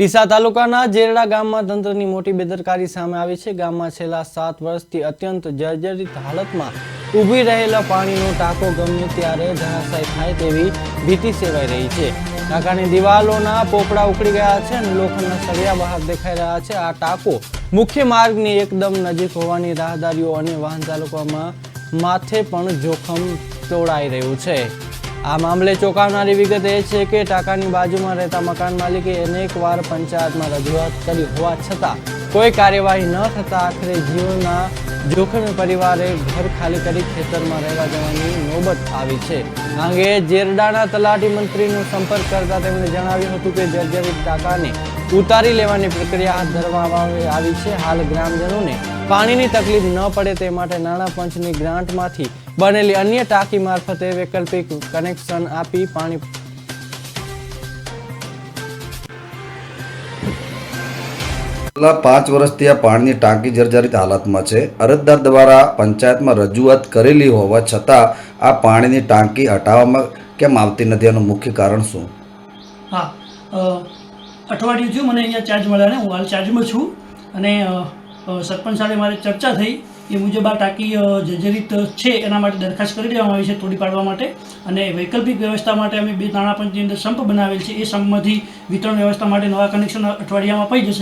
ડીસા તાલુકાના જેરડા ગામમાં તંત્રની મોટી બેદરકારી સામે આવી છે. ગામમાં છેલ્લા સાત વર્ષથી અત્યંત જર્જરિત હાલતમાં ઊભી રહેલા પાણીનો ટાંકો ગમે ત્યારે ધરાશાય થાય તેવી ભીતિ સેવાઈ રહી છે. ટાંકાની દિવાલોના પોપડા ઉખડી ગયા છે અને લોખંડના સળિયા બહાર દેખાઈ રહ્યા છે. આ ટાંકો મુખ્ય માર્ગની એકદમ નજીક હોવાની રાહદારીઓ અને વાહન ચાલકોમાં માથે પણ જોખમ તોડાઈ રહ્યું છે. આ મામલે ચોંકાવનારી વિગત એ છે કે ટાંકાની બાજુમાં રહેતા મકાન માલિકે અનેકવાર પંચાયતમાં રજૂઆત કરી હોવા છતાં કોઈ કાર્યવાહી ન થતાં આખરે જીવના જોખમે પરિવારે ઘર ખાલી કરી ખેતરમાં રહેવા જવાની નોબત આવી છે. અંગે જેરડાના તલાટી મંત્રીનો સંપર્ક કરતા તેમણે જણાવ્યું હતું કે જર્જરિત ટાંકાને ઉતારી લેવાની પ્રક્રિયા હાથ ધરવામાં આવી છે. હાલ ગ્રામજનોને પાણીની તકલીફ ન પડે તે માટે નાણાં પંચની ગ્રાન્ટમાંથી બનેલી અન્ય ટાંકી મારફતે વૈકલ્પિક કનેક્શન આપી પાણી છેલ્લા પાંચ વર્ષથી આ પાણીની ટાંકી જર્જરિત હાલતમાં છે. અરજદાર દ્વારા પંચાયતમાં રજૂઆત કરેલી હોવા છતાં આ પાણીની ટાંકી હટાવવામાં કેમ આવતી નથી? એનું મુખ્ય કારણ શું? હા અઠવાડિયું થયું મને અહીંયા ચાર્જ મળ્યા ને, હું હાલ ચાર્જમાં છું. અને સરપંચ સાથે મારે ચર્ચા થઈ એ મુજબ આ ટાંકી જર્જરિત છે એના માટે દરખાસ્ત કરી દેવામાં આવી છે તોડી પાડવા માટે. અને વૈકલ્પિક વ્યવસ્થા માટે અમે બે નાણાં પંચની અંદર સંપ બનાવેલ છે. એ સંપમાંથી વિતરણ વ્યવસ્થા માટે નવા કનેક્શન અઠવાડિયામાં પડી જશે.